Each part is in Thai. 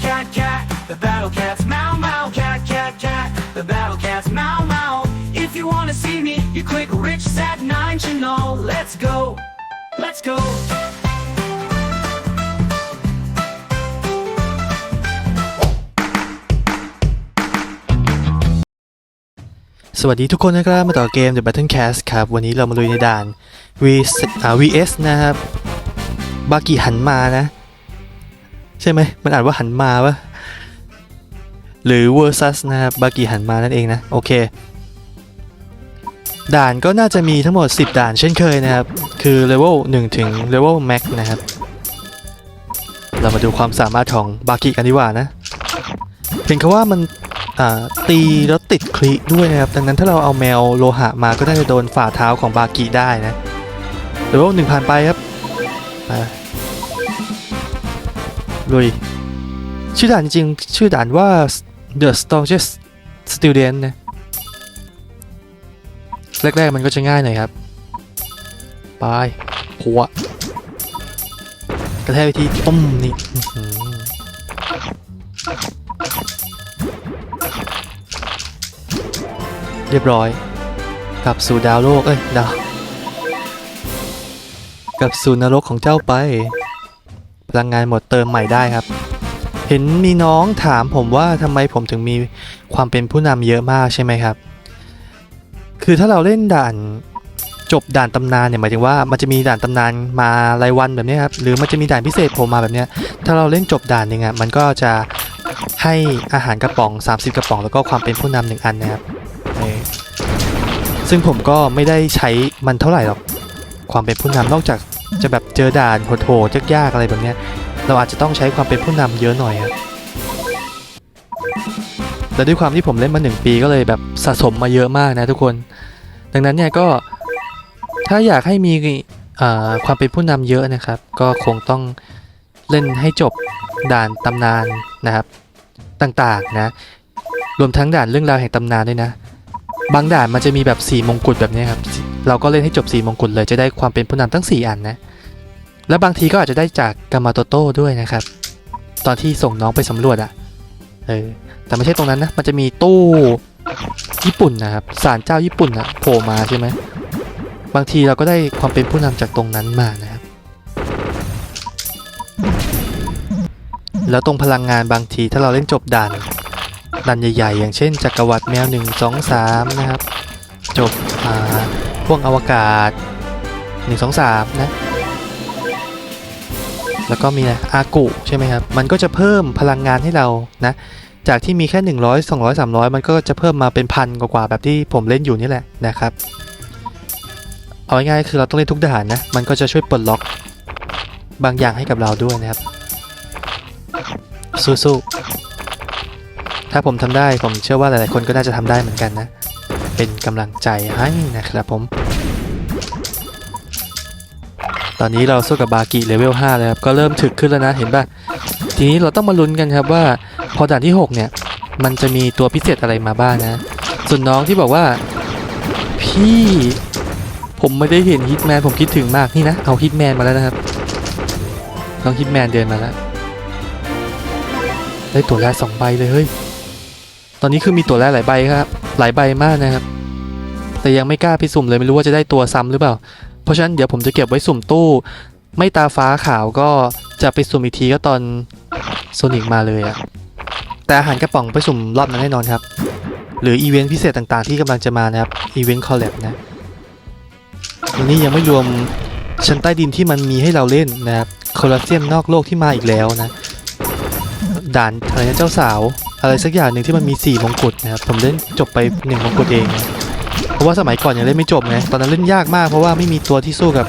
cat, cat, cat. The battle cat's meow, meow, cat, cat, cat. The battle cat's meow, meow. If you wanna see me, you click Rich Sat 9 channel. Let's go. Let's go. สวัสดีทุกคนนะครับ มาต่อเกม The Battle Cast ครับ วันนี้เรามาลุยในด่าน V VS นะครับ บากิหันมานะ ใช่ไหมมันอ่านว่าหันมาวะหรือ versus นะครับบากิหันมานั่นเองนะ โอเค ด่านก็น่าจะมีทั้งหมด 10 ด่านเช่นเคยนะครับ คือ level 1ถึง level max นะครับ เรามาดูความสามารถของบากิกันดีกว่านะเห็นเขาว่ามันตีแล้วติดคลิด้วยนะครับ ดังนั้นถ้าเราเอาแมวโลหะมาก็น่าจะโดนฝ่าเท้าของบากิได้นะเดี๋ยวหนึ่งผ่านไปครับมา ลุย ชื่อด่านจริง ชื่อด่านว่า The Strongest Student นะแรกๆมันก็จะง่ายหน่อยครับ ไปหัวกระแทกไปทีต้มนี่เรียบร้อย กลับสู่ดาวโลก เอ้ย ดาว กลับสู่นรกของเจ้าไป พลังงานหมดเติมใหม่ได้ครับ เห็นมีน้องถามผมว่าทำไมผมถึงมีความเป็นผู้นำเยอะมากใช่ไหมครับ คือถ้าเราเล่นด่านจบด่านตำนานเนี่ยหมายถึงว่ามันจะมีด่านตำนานมารายวันแบบนี้ครับหรือมันจะมีด่านพิเศษโผล่มาแบบนี้ถ้าเราเล่นจบด่านหนึ่งอะมันก็จะให้อาหารกระป๋อง 30 กระป๋อง แล้วก็ความเป็นผู้นำหนึ่งอันนะครับซึ่งผมก็ไม่ได้ใช้มันเท่าไหร่หรอกความเป็นผู้นำนอกจาก จะแบบเจอด่านโหดๆยากๆอะไรแบบเนี้ย เราอาจจะต้องใช้ความเป็นผู้นำเยอะหน่อยครับแต่ด้วยความที่ผมเล่นมาหนึ่งปีก็เลยแบบสะสมมาเยอะมากนะทุกคน ดังนั้นเนี่ยก็ถ้าอยากให้มีความเป็นผู้นำเยอะนะครับ ก็คงต้องเล่นให้จบด่านตำนานนะครับต่างๆนะ รวมทั้งด่านเรื่องราวแห่งตำนานด้วยนะ บางด่านมันจะมีแบบสีมงกุฎแบบนี้ครับ เราก็เล่นให้จบสีมงกุฎเลยจะได้ความเป็นผู้นำทั้ง 4 อันนะ แล้วบางทีก็อาจจะได้จากกามาโตโต้ด้วยนะครับ ตอนที่ส่งน้องไปสำรวจอะ่ะเออแต่ไม่ใช่ตรงนั้นนะ มันจะมีตู้ญี่ปุ่นนะครับศาลเจ้าญี่ปุ่นอะโผล่มาใช่ไหมบางทีเราก็ได้ความเป็นผู้นำจากตรงนั้นมานะครับ แล้วตรงพลังงานบางทีถ้าเราเล่นจบด่านดันใหญ่ ๆ อย่างเช่นจักรวรรดิแมว 1 2 3 นะครับ จบอ่าพวกอวกาศ 1 2 3 นะ แล้วก็มีนะอากุใช่ไหมครับ มันก็จะเพิ่มพลังงานให้เรานะ จากที่มีแค่ 100 200 300 มันก็จะเพิ่มมาเป็นพันกว่าแบบที่ผมเล่นอยู่นี่แหละนะครับ เอาง่ายๆคือเราต้องเล่นทุกด่านนะ มันก็จะช่วยปลดล็อกบางอย่างให้กับเราด้วยนะครับ สู้ๆ ถ้าผมทำได้ผมเชื่อว่าหลายๆคนก็น่าจะทำได้เหมือนกันนะ เป็นกำลังใจให้นะครับผม ตอนนี้เราสู้กับบากิเลเวล5แล้วครับ ก็เริ่มถึกขึ้นแล้วนะเห็นป่ะ ทีนี้เราต้องมาลุ้นกันครับว่า พอด่านที่ 6 เนี่ย มันจะมีตัวพิเศษอะไรมาบ้างนะ ส่วนน้องที่บอกว่า พี่ผมไม่ได้เห็นฮิตแมนผมคิดถึงมากนี่นะ เอาฮิตแมนมาแล้วนะครับ น้องฮิตแมนเดินมาแล้ว ได้ตัวแรกสองใบเลยเฮ้ย ตอนนี้คือมีตัวแรกหลายใบครับ หลายใบมากนะครับ แต่ยังไม่กล้าไปสุ่มเลยไม่รู้ว่าจะได้ตัวซ้ำหรือเปล่า เพราะฉะนั้นเดี๋ยวผมจะเก็บไว้สุ่มตู้ ไม่ตาฟ้าขาวก็จะไปสุ่มอีกทีก็ตอนโซนิกมาเลยอะแต่อาหารกระป๋องไปสุ่มรอบนั้นแน่นอนครับ หรืออีเวนต์พิเศษต่างๆที่กำลังจะมานะครับอีเวนต์คอลแลบนะวันนี้ยังไม่รวมชั้นใต้ดินที่มันมีให้เราเล่นนะครับโคลอสเซียมนอกโลกที่มาอีกแล้วนะด่านอะไรนะเจ้าสาว อะไรสักอย่างหนึ่งที่มันมี 4 มงกุฎนะครับผมเล่นจบไป 1 มงกุฎเองนะ ราะว่าสมัยก่อนยังเล่นไม่จบไงตอนนั้นเล่นยากมากเพราะว่าไม่มีตัวที่สู้กับ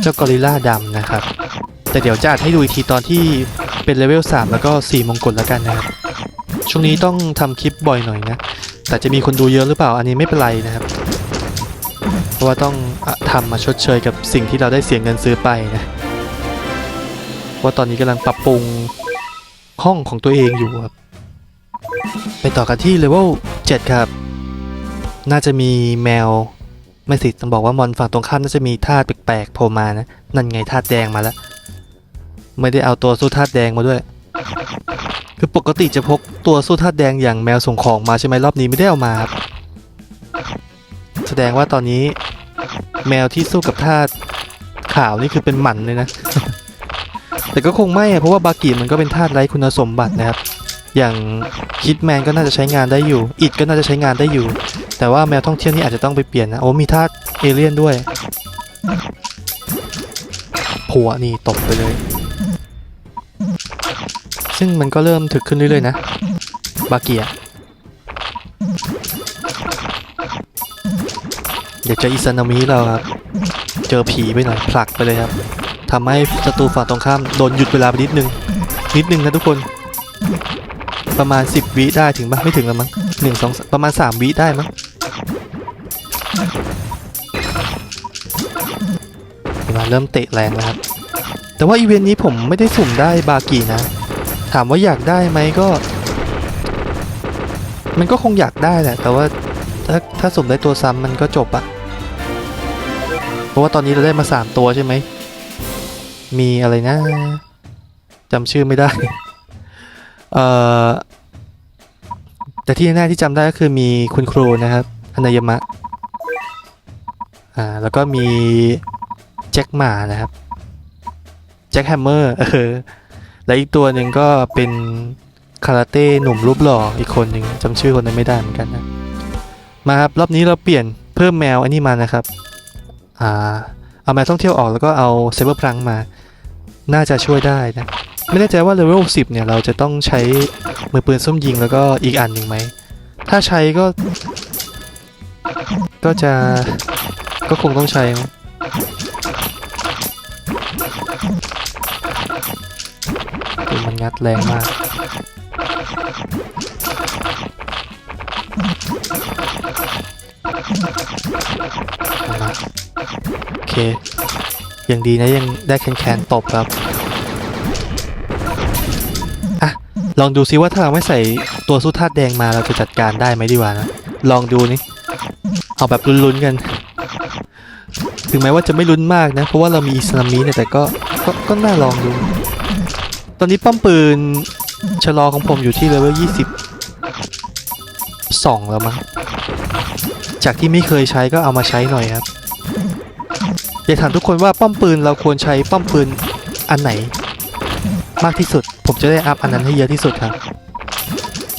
เจ้ากอริลลาดำนะครับ แต่เดี๋ยวจะอัดให้ดูอีกทีตอนที่เป็นเลเวล3แล้วก็4มงกุฎแล้วกันนะครับ ช่วงนี้ต้องทำคลิปบ่อยหน่อยนะ แต่จะมีคนดูเยอะหรือเปล่าอันนี้ไม่เป็นไรนะครับ เพราะว่าต้องอะทำมาชดเชยกับสิ่งที่เราได้เสียเงินซื้อไปนะว่าตอนนี้กำลังปรับปรุงห้องของตัวเองอยู่ครับไปต่อกันที่เลเวล7ครับ น่าจะมีแมว ไม่สิต้องบอกว่ามอนฝั่งตรงข้ามน่าจะมีธาตุแปลกๆโผล่มานะ นั่นไงธาตุแดงมาแล้ว ไม่ได้เอาตัวสู้ธาตุแดงมาด้วย คือปกติจะพกตัวสู้ธาตุแดงอย่างแมวส่งของมาใช่ไหมรอบนี้ไม่ได้เอามาครับ แสดงว่าตอนนี้ แมวที่สู้กับธาตุขาวนี่คือเป็นหมันเลยนะ แต่ก็คงไม่เพราะว่าบากิมันก็เป็นธาตุไร้คุณสมบัตินะครับ อย่างคิดแมนก็น่าจะใช้งานได้อยู่ อิดก็น่าจะใช้งานได้อยู่ แต่ว่าแมวท่องเที่ยวนี่อาจจะต้องไปเปลี่ยนนะ โอ้มีธาเอเลี่ยนด้วยผัวนี่ตบไปเลย ซึ่งมันก็เริ่มถึกขึ้นเรื่อยๆนะ บาเกียเดี๋ยวเจะอิซานามิเราครับ เจอผีไปหน่อยผลักไปเลยครับทำให้ศัตรูฝั่งตรงข้ามโดนหยุดเวลาไปนิดนึง นิดนึงนะทุกคน ประมาณ 10 วิได้ถึงปะไม่ถึงแล้วมั้งหนึ่งสองประมาณ 3 วิได้มั้ง เวลาเริ่มเตะแรงแล้วครับ แต่ว่าอีเวนต์นี้ผมไม่ได้สุ่มได้บากีนะ ถามว่าอยากได้ไหมก็ มันก็คงอยากได้แหละ แต่ว่าถ้าถ้าสุ่มได้ตัวซ้ำมันก็จบอะเพราะว่าตอนนี้เราได้มา 3 ตัวใช่ไหม มีอะไรนะจำชื่อไม่ได้ เอ่อ แต่ที่แน่ที่จำได้ก็คือมีคุณครูนะครับอนายามะ อ่าแล้วก็มีแจ็คหมานะครับแจ็คแฮมเมอร์เออและอีกตัวหนึ่งก็เป็นคาราเต้หนุ่มรูปหล่ออีกคนหนึ่งจำชื่อคนนั้นไม่ได้เหมือนกันนะมาครับรอบนี้เราเปลี่ยนเพิ่มแมวอันนี้มานะครับอ่าเอาแมวท่องเที่ยวออกแล้วก็เอาเซเบอร์พลังมา น่าจะช่วยได้นะไม่แน่ใจว่าเลเวล10เนี่ยเราจะต้องใช้มือปืนส้มยิงแล้วก็อีกอันหนึ่งไหมถ้าใช้ก็ ก็จะ ก็คงต้องใช้มั้งปืนมันงัดแรงมาก โอเคยังดีนะยังได้แคนแคนๆตบครับ อะ ลองดูซิว่าถ้าเราไม่ใส่ตัวสู้ธาตุแดงมาเราจะจัดการได้ไหมดีกว่านะ ลองดูนี่ เอาแบบลุ้นๆกัน ถึงแม้ว่าจะไม่ลุ้นมากนะ เพราะว่าเรามีอิสลามีเนี่ยแต่ก็ก็ก็น่าลองดู ตอนนี้ป้อมปืนชะลอของผมอยู่ที่เลเวล20 2แล้วมั้งจากที่ไม่เคยใช้ก็เอามาใช้หน่อยครับอยากถามทุกคนว่าป้อมปืนเราควรใช้ป้อมปืนอันไหน มากที่สุด ผมจะได้อัพอันนั้นให้เยอะที่สุดครับ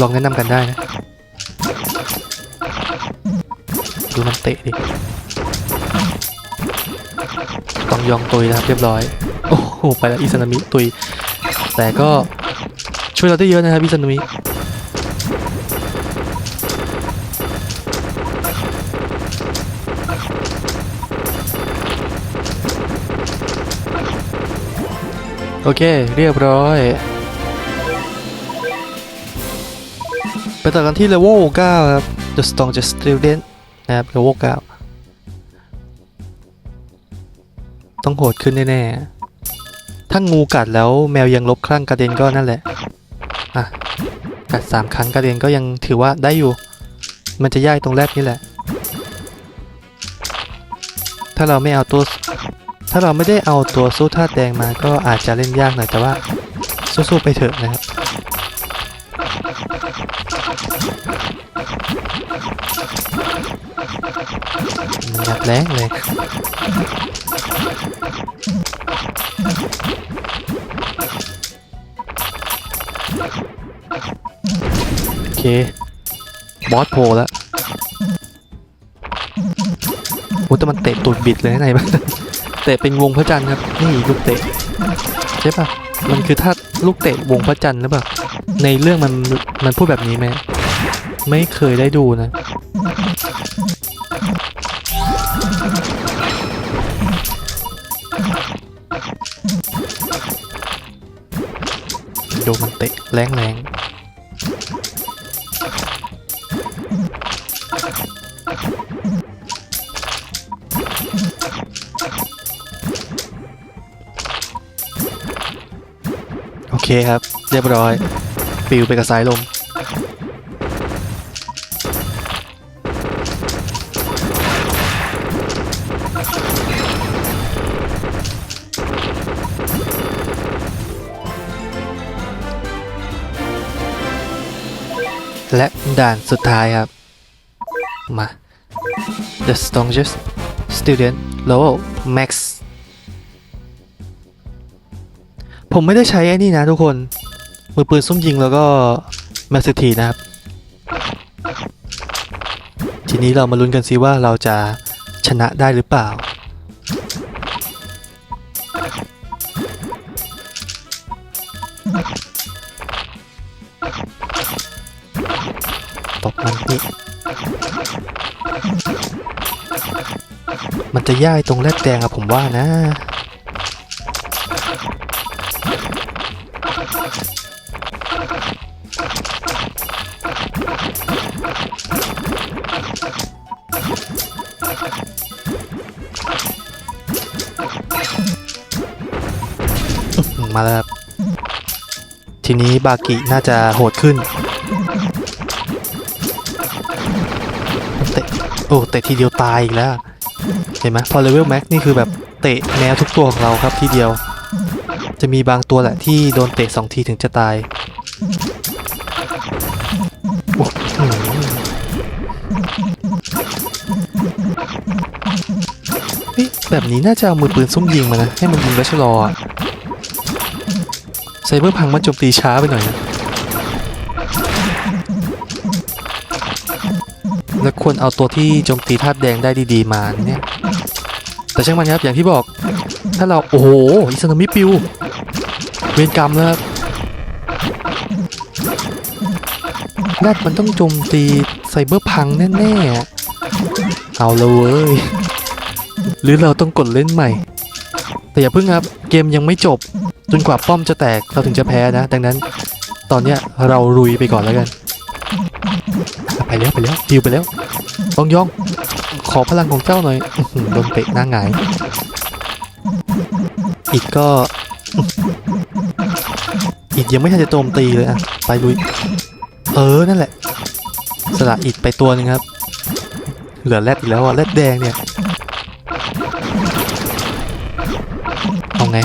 ลองแนะนำกันได้นะ ดูมันเตะดิ ต้องยองตุยนะครับเรียบร้อย โอ้โห ไปแล้วอิซานามิตุย แต่ก็ช่วยเราได้เยอะนะครับอิซานามิโอเค เรียบร้อย ไปต่อกันที่เลเวล9ครับ The Strongest Student นะครับเลเวล9 ต้องโหดขึ้นแน่ๆถ้างูกัดแล้วแมวยังลบคลั่งกระเด็นก็นั่นแหละ อะ กัด3ครั้งกระเด็นก็ยังถือว่าได้อยู่ มันจะย่ากตรงแรกนี่แหละ ถ้าเราไม่เอาตัว ถ้าเราไม่ได้เอาตัวสู้ธาตุแดงมาก็อาจจะเล่นยากหน่อยแต่ว่าสู้ๆไปเถอะนะครับ มันยัดแรงเลยโอเค บอสโผล่แล้วโอ้แต่มันเตะตูดบิดเลยข้างในมันเตะเป็นวงพระจันทร์ครับ นี่ลูกเตะ ใช่ปะมันคือถ้าลูกเตะวงพระจันทร์หรือเปล่าในเรื่องมันมันพูดแบบนี้ไหมไม่เคยได้ดูนะ ดูมันเตะแรงแรงโอเคครับ เรียบร้อย ปิวไปกับสายลม และด่านสุดท้ายครับ มา The strongest student level max ผมไม่ได้ใช้ไอ้นี่นะทุกคน มือปืนซุ่มยิงแล้วก็แมสซิทีนะครับ ทีนี้เรามาลุ้นกันซิว่าเราจะชนะได้หรือเปล่าต มันจะยายตรงแรดแดงอะผมว่านะ มาแล้ว ทีนี้บากิน่าจะโหดขึ้น โอ้เตะทีเดียวตายอีกแล้ว เห็นไหมพอเลเวลแม็กนี่คือแบบเตะแมวทุกตัวของเราครับทีเดียว จะมีบางตัวแหละที่โดนเตะสองทีถึงจะตายแบบนี้น่าจะเอามือปืนซุ่มยิงมานะ ให้มันยิงแล้วชะลอไซเบอร์พังมันโจมตีช้าไปหน่อยนะ แล้วควรเอาตัวที่โจมตีธาตุแดงได้ดีๆมาเนี่ย แต่ช่างมันครับอย่างที่บอก ถ้าเราโอ้โหอิสนามิปิว เวรกรรมแล้วครับแรดมันต้องโจมตีไซเบอร์พังแน่ๆ เอาเลย หรือเราต้องกดเล่นใหม่ แต่อย่าเพิ่งครับ เกมยังไม่จบ จนกว่าป้อมจะแตกเราถึงจะแพ้นะ ดังนั้น ตอนเนี้ยเราลุยไปก่อนแล้วกัน ไปแล้วไปแล้วดิวไปแล้วยองยอง ขอพลังของเจ้าหน่อยโดนเตะหน้าหงาย อีกก็ อีกยังไม่ทันจะโจมตีเลยอะไปลุย เออนั่นแหละ สละอีกไปตัวนึงครับ เหลือแรดอีกแล้วอะแรดแดงเนี่ยเอาไง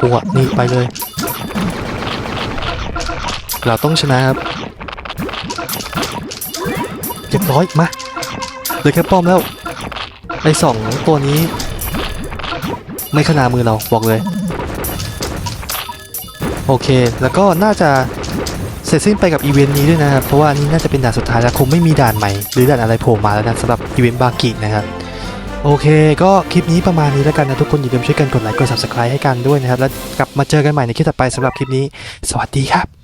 หัวนี่ไปเลย เราต้องชนะครับเรียบร้อยมาเหลือแค่ป้อมแล้วไอ้สองตัวนี้ ไม่ขนามือเราบอกเลย โอเค แล้วก็น่าจะเสร็จสิ้นไปกับอีเวนต์นี้ด้วยนะครับ เพราะว่านี่น่าจะเป็นด่านสุดท้ายแล้วคงไม่มีด่านใหม่หรือด่านอะไรโผล่มาแล้วนะสำหรับอีเวนต์บากินะครับ โอเค ก็คลิปนี้ประมาณนี้แล้วกันนะทุกคนอย่าลืมช่วยกันกดไลค์กด subscribe ให้กันด้วยนะครับ แล้วกลับมาเจอกันใหม่ในคลิปต่อไปสำหรับคลิปนี้ สวัสดีครับ